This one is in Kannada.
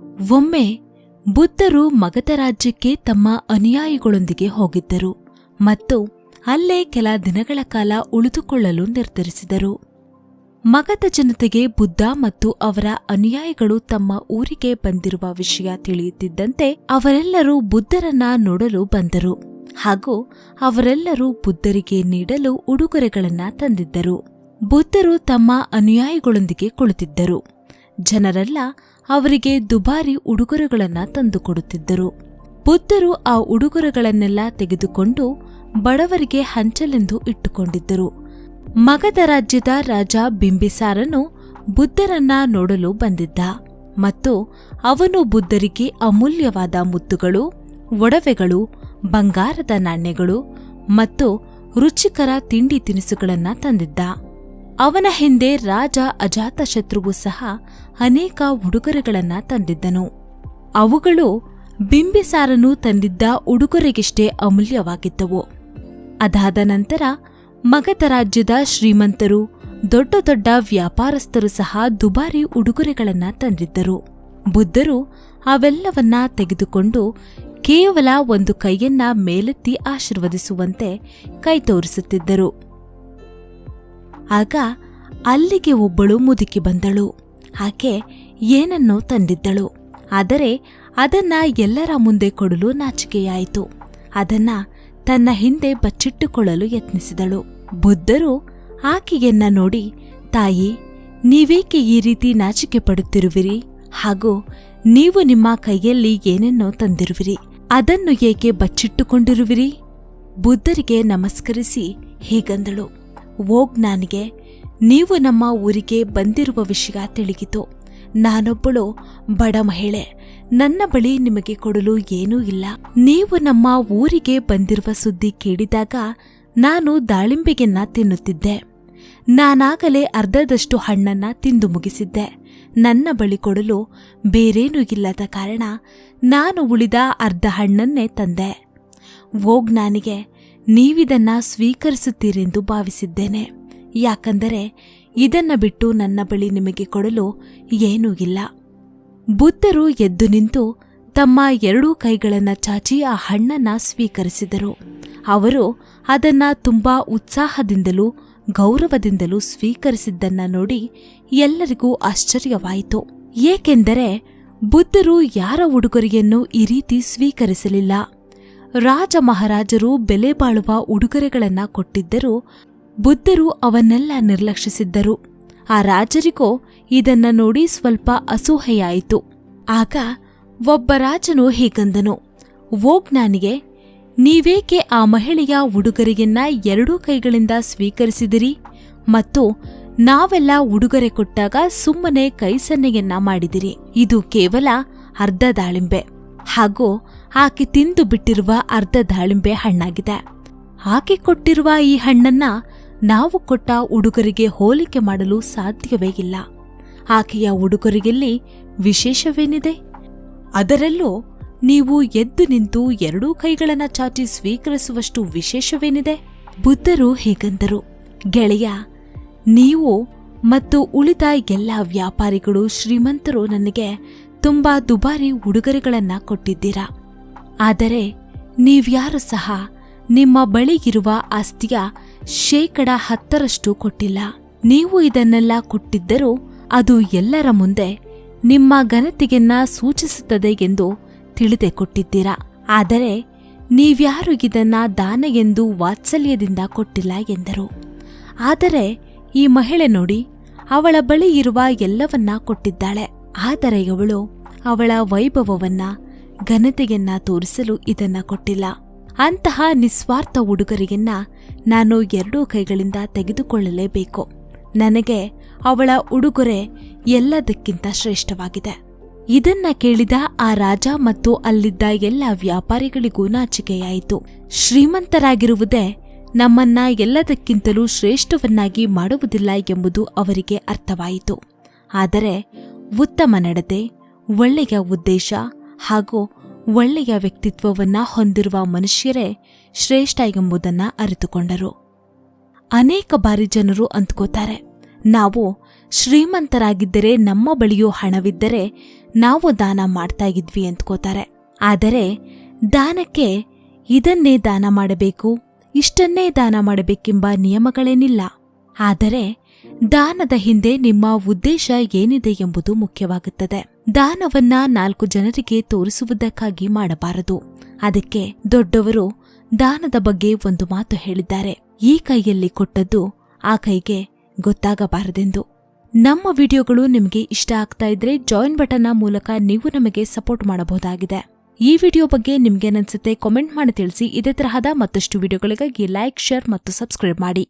ಒಮ್ಮೆ ಬುದ್ಧರು ಮಗಧ ರಾಜ್ಯಕ್ಕೆ ತಮ್ಮ ಅನುಯಾಯಿಗಳೊಂದಿಗೆ ಹೋಗಿದ್ದರು ಮತ್ತು ಅಲ್ಲೇ ಕೆಲ ದಿನಗಳ ಕಾಲ ಉಳಿದುಕೊಳ್ಳಲು ನಿರ್ಧರಿಸಿದರು. ಮಗಧ ಜನತೆಗೆ ಬುದ್ಧ ಮತ್ತು ಅವರ ಅನುಯಾಯಿಗಳು ತಮ್ಮ ಊರಿಗೆ ಬಂದಿರುವ ವಿಷಯ ತಿಳಿಯುತ್ತಿದ್ದಂತೆ ಅವರೆಲ್ಲರೂ ಬುದ್ಧರನ್ನ ನೋಡಲು ಬಂದರು ಹಾಗೂ ಅವರೆಲ್ಲರೂ ಬುದ್ಧರಿಗೆ ನೀಡಲು ಉಡುಗೊರೆಗಳನ್ನ ತಂದಿದ್ದರು. ಬುದ್ಧರು ತಮ್ಮ ಅನುಯಾಯಿಗಳೊಂದಿಗೆ ಕುಳಿತಿದ್ದರು. ಜನರೆಲ್ಲ ಅವರಿಗೆ ದುಬಾರಿ ಉಡುಗೊರೆಗಳನ್ನ ತಂದುಕೊಡುತ್ತಿದ್ದರು. ಬುದ್ಧರು ಆ ಉಡುಗೊರೆಗಳನ್ನೆಲ್ಲ ತೆಗೆದುಕೊಂಡು ಬಡವರಿಗೆ ಹಂಚಲೆಂದು ಇಟ್ಟುಕೊಂಡಿದ್ದರು. ಮಗಧ ರಾಜ್ಯದ ರಾಜ ಬಿಂಬಿಸಾರನು ಬುದ್ಧರನ್ನ ನೋಡಲು ಬಂದಿದ್ದ. ಮತ್ತು ಅವನು ಬುದ್ಧರಿಗೆ ಅಮೂಲ್ಯವಾದ ಮುತ್ತುಗಳು, ಒಡವೆಗಳು, ಬಂಗಾರದ ನಾಣ್ಯಗಳು ಮತ್ತು ರುಚಿಕರ ತಿಂಡಿ ತಿನಿಸುಗಳನ್ನ ತಂದಿದ್ದ. ಅವನ ಹಿಂದೆ ರಾಜ ಅಜಾತಶತ್ರುವು ಸಹ ಅನೇಕ ಉಡುಗೊರೆಗಳನ್ನ ತಂದಿದ್ದನು. ಅವುಗಳು ಬಿಂಬಿಸಾರನು ತಂದಿದ್ದ ಉಡುಗೊರೆಗಿಷ್ಟೇ ಅಮೂಲ್ಯವಾಗಿದ್ದವು. ಅದಾದ ನಂತರ ಮಗಧ ರಾಜ್ಯದ ಶ್ರೀಮಂತರು, ದೊಡ್ಡ ದೊಡ್ಡ ವ್ಯಾಪಾರಸ್ಥರು ಸಹ ದುಬಾರಿ ಉಡುಗೊರೆಗಳನ್ನ ತಂದಿದ್ದರು. ಬುದ್ಧರು ಅವೆಲ್ಲವನ್ನ ತೆಗೆದುಕೊಂಡು ಕೇವಲ ಒಂದು ಕೈಯನ್ನ ಮೇಲೆತ್ತಿ ಆಶೀರ್ವದಿಸುವಂತೆ ಕೈ ತೋರಿಸುತ್ತಿದ್ದರು ಆಗ ಅಲ್ಲಿಗೆ ಒಬ್ಬಳು ಮುದುಕಿ ಬಂದಳು. ಆಕೆ ಏನನ್ನೋ ತಂದಿದ್ದಳು. ಆದರೆ ಅದನ್ನ ಎಲ್ಲರ ಮುಂದೆ ಕೊಡಲು ನಾಚಿಕೆಯಾಯಿತು. ಅದನ್ನ ತನ್ನ ಹಿಂದೆ ಬಚ್ಚಿಟ್ಟುಕೊಳ್ಳಲು ಯತ್ನಿಸಿದಳು. ಬುದ್ಧರು ಆಕೆಯನ್ನ ನೋಡಿ, ತಾಯಿ, ನೀವೇಕೆ ಈ ರೀತಿ ನಾಚಿಕೆ ಪಡುತ್ತಿರುವಿರಿ? ಹಾಗೂ ನೀವು ನಿಮ್ಮ ಕೈಯಲ್ಲಿ ಏನನ್ನೋ ತಂದಿರುವಿರಿ? ಅದನ್ನು ಏಕೆ ಬಚ್ಚಿಟ್ಟುಕೊಂಡಿರುವಿರಿ? ಬುದ್ಧರಿಗೆ ನಮಸ್ಕರಿಸಿ ಹೀಗಂದಳು. ಓಗ್ ನನಗೆ, ನೀವು ನಮ್ಮ ಊರಿಗೆ ಬಂದಿರುವ ವಿಷಯ ತಿಳಿಯಿತು ನಾನೊಬ್ಬಳು ಬಡ ಮಹಿಳೆ. ನನ್ನ ಬಳಿ ನಿಮಗೆ ಕೊಡಲು ಏನೂ ಇಲ್ಲ. ನೀವು ನಮ್ಮ ಊರಿಗೆ ಬಂದಿರುವ ಸುದ್ದಿ ಕೇಳಿದಾಗ ನಾನು ದಾಳಿಂಬೆಗೆನ್ನ ತಿನ್ನುತ್ತಿದ್ದೆ. ನಾನಾಗಲೇ ಅರ್ಧದಷ್ಟು ಹಣ್ಣನ್ನ ತಿಂದು ಮುಗಿಸಿದ್ದೆ. ನನ್ನ ಬಳಿ ಕೊಡಲು ಬೇರೇನೂ ಇಲ್ಲದ ಕಾರಣ ನಾನು ಉಳಿದ ಅರ್ಧ ಹಣ್ಣನ್ನೇ ತಂದೆ. ವೋಗ್ ನನಗೆ ನೀವಿದನ್ನ ಸ್ವೀಕರಿಸುತ್ತೀರೆಂದು ಭಾವಿಸಿದ್ದೇನೆ. ಯಾಕಂದರೆ ಇದನ್ನ ಬಿಟ್ಟು ನನ್ನ ಬಳಿ ನಿಮಗೆ ಕೊಡಲು ಏನೂ ಇಲ್ಲ. ಬುದ್ಧರು ಎದ್ದು ನಿಂತು ತಮ್ಮ ಎರಡೂ ಕೈಗಳನ್ನ ಚಾಚಿ ಆ ಹಣ್ಣನ್ನ ಸ್ವೀಕರಿಸಿದರು. ಅವರು ಅದನ್ನ ತುಂಬಾ ಉತ್ಸಾಹದಿಂದಲೂ ಗೌರವದಿಂದಲೂ ಸ್ವೀಕರಿಸಿದ್ದನ್ನ ನೋಡಿ ಎಲ್ಲರಿಗೂ ಆಶ್ಚರ್ಯವಾಯಿತು. ಏಕೆಂದರೆ ಬುದ್ಧರು ಯಾರ ಉಡುಗೊರೆಯನ್ನು ಈ ರೀತಿ ಸ್ವೀಕರಿಸಲಿಲ್ಲ. ರಾಜ ಮಹಾರಾಜರು ಬೆಲೆ ಬಾಳುವ ಉಡುಗೊರೆಗಳನ್ನ ಕೊಟ್ಟಿದ್ದರೂ ಬುದ್ಧರು ಅವನ್ನೆಲ್ಲ ನಿರ್ಲಕ್ಷಿಸಿದ್ದರು. ಆ ರಾಜರಿಗೋ ಇದನ್ನ ನೋಡಿ ಸ್ವಲ್ಪ ಅಸೂಹೆಯಾಯಿತು ಆಗ ಒಬ್ಬ ರಾಜನು ಹೀಗಂದನು ವೋಗ್ ಜ್ಞಾನಿಗೆ ನೀವೇಕೆ ಆ ಮಹಿಳೆಯ ಉಡುಗೊರೆಯನ್ನ ಎರಡೂ ಕೈಗಳಿಂದ ಸ್ವೀಕರಿಸಿದಿರಿ? ಮತ್ತು ನಾವೆಲ್ಲ ಉಡುಗೊರೆ ಕೊಟ್ಟಾಗ ಸುಮ್ಮನೆ ಕೈಸನ್ನೆಯನ್ನ ಮಾಡಿದಿರಿ. ಇದು ಕೇವಲ ಅರ್ಧ ದಾಳಿಂಬೆ. ಹಾಗೂ ಆಕೆ ತಿಂದು ಬಿಟ್ಟಿರುವ ಅರ್ಧ ದಾಳಿಂಬೆ ಹಣ್ಣಾಗಿದೆ. ಆಕೆ ಕೊಟ್ಟಿರುವ ಈ ಹಣ್ಣನ್ನ ನಾವು ಕೊಟ್ಟ ಉಡುಗೊರೆಗೆ ಹೋಲಿಕೆ ಮಾಡಲು ಸಾಧ್ಯವೇ ಇಲ್ಲ. ಆಕೆಯ ಉಡುಗೊರೆಯಲ್ಲಿ ವಿಶೇಷವೇನಿದೆ? ಅದರಲ್ಲೂ ನೀವು ಎದ್ದು ನಿಂತು ಎರಡೂ ಕೈಗಳನ್ನ ಚಾಚಿ ಸ್ವೀಕರಿಸುವಷ್ಟು ವಿಶೇಷವೇನಿದೆ? ಬುದ್ಧರು ಹೀಗಂದರು. ಗೆಳೆಯ, ನೀವು ಮತ್ತು ಉಳಿದ ಎಲ್ಲ ವ್ಯಾಪಾರಿಗಳು ಶ್ರೀಮಂತರು ನನಗೆ ತುಂಬಾ ದುಬಾರಿ ಉಡುಗೊರೆಗಳನ್ನು ಕೊಟ್ಟಿದ್ದೀರಾ? ಆದರೆ ನೀವ್ಯಾರು ಸಹ ನಿಮ್ಮ ಬಳಿ ಇರುವ ಆಸ್ತಿಯ ಶೇಕಡ ಹತ್ತರಷ್ಟು ಕೊಟ್ಟಿಲ್ಲ. ನೀವು ಇದನ್ನೆಲ್ಲ ಕೊಟ್ಟಿದ್ದರೂ ಅದು ಎಲ್ಲರ ಮುಂದೆ ನಿಮ್ಮ ಘನತೆಯನ್ನ ಸೂಚಿಸುತ್ತದೆ ಎಂದು ತಿಳಿದೆ ಕೊಟ್ಟಿದ್ದೀರಾ? ಆದರೆ ನೀವ್ಯಾರು ಇದನ್ನ ದಾನ ಎಂದು ವಾತ್ಸಲ್ಯದಿಂದ ಕೊಟ್ಟಿಲ್ಲ ಎಂದರು. ಆದರೆ ಈ ಮಹಿಳೆ ನೋಡಿ ಅವಳ ಬಳಿ ಇರುವ ಎಲ್ಲವನ್ನ ಕೊಟ್ಟಿದ್ದಾಳೆ. ಆದರೆ ಅವಳು ಅವಳ ವೈಭವವನ್ನ, ಘನತೆಯನ್ನ ತೋರಿಸಲು ಇದನ್ನ ಕೊಟ್ಟಿಲ್ಲ. ಅಂತಹ ನಿಸ್ವಾರ್ಥ ಹುಡುಗರಿಗೆನ್ನ ನಾನು ಎರಡೂ ಕೈಗಳಿಂದ ತೆಗೆದುಕೊಳ್ಳಲೇಬೇಕು. ನನಗೆ ಅವಳ ಉಡುಗೊರೆ ಎಲ್ಲದಕ್ಕಿಂತ ಶ್ರೇಷ್ಠವಾಗಿದೆ. ಇದನ್ನ ಕೇಳಿದ ಆ ರಾಜ ಮತ್ತು ಅಲ್ಲಿದ್ದ ಎಲ್ಲ ವ್ಯಾಪಾರಿಗಳಿಗೂ ನಾಚಿಕೆಯಾಯಿತು. ಶ್ರೀಮಂತರಾಗಿರುವುದೇ ನಮ್ಮನ್ನ ಎಲ್ಲದಕ್ಕಿಂತಲೂ ಶ್ರೇಷ್ಠವನ್ನಾಗಿ ಮಾಡುವುದಿಲ್ಲ ಎಂಬುದು ಅವರಿಗೆ ಅರ್ಥವಾಯಿತು. ಆದರೆ ಉತ್ತಮ ನಡತೆ, ಒಳ್ಳೆಯ ಉದ್ದೇಶ ಹಾಗೂ ಒಳ್ಳೆಯ ವ್ಯಕ್ತಿತ್ವವನ್ನ ಹೊಂದಿರುವ ಮನುಷ್ಯರೇ ಶ್ರೇಷ್ಠ ಎಂಬುದನ್ನು ಅರಿತುಕೊಂಡರು. ಅನೇಕ ಬಾರಿ ಜನರು ಅಂದ್ಕೋತಾರೆ, ನಾವು ಶ್ರೀಮಂತರಾಗಿದ್ದರೆ ನಮ್ಮ ಬಳಿಯೂ ಹಣವಿದ್ದರೆ ನಾವು ದಾನ ಮಾಡ್ತಾ ಇದ್ವಿ ಅಂದ್ಕೋತಾರೆ. ಆದರೆ ದಾನಕ್ಕೆ ಇದನ್ನೇ ದಾನ ಮಾಡಬೇಕು, ಇಷ್ಟನ್ನೇ ದಾನ ಮಾಡಬೇಕೆಂಬ ನಿಯಮಗಳೇನಿಲ್ಲ. ಆದರೆ ದಾನದ ಹಿಂದೆ ನಿಮ್ಮ ಉದ್ದೇಶ ಏನಿದೆ ಎಂಬುದು ಮುಖ್ಯವಾಗುತ್ತದೆ. ದಾನವನ್ನ ನಾಲ್ಕು ಜನರಿಗೆ ತೋರಿಸುವುದಕ್ಕಾಗಿ ಮಾಡಬಾರದು. ಅದಕ್ಕೆ ದೊಡ್ಡವರು ದಾನದ ಬಗ್ಗೆ ಒಂದು ಮಾತು ಹೇಳಿದ್ದಾರೆ. ಈ ಕೈಯಲ್ಲಿ ಕೊಟ್ಟದ್ದು ಆ ಕೈಗೆ ಗೊತ್ತಾಗಬಾರದೆಂದು. ನಮ್ಮ ವಿಡಿಯೋಗಳು ನಿಮಗೆ ಇಷ್ಟ ಆಗ್ತಾ ಇದ್ರೆ ಜಾಯಿನ್ ಬಟನ್ನ ಮೂಲಕ ನೀವು ನಮಗೆ ಸಪೋರ್ಟ್ ಮಾಡಬಹುದಾಗಿದೆ. ಈ ವಿಡಿಯೋ ಬಗ್ಗೆ ನಿಮ್ಗೇನನ್ಸುತ್ತೆ ಕಾಮೆಂಟ್ ಮಾಡಿ ತಿಳಿಸಿ. ಇದೇ ತರಹದ ಮತ್ತಷ್ಟು ವಿಡಿಯೋಗಳಿಗಾಗಿ ಲೈಕ್, ಶೇರ್ ಮತ್ತು ಸಬ್ಸ್ಕ್ರೈಬ್ ಮಾಡಿ.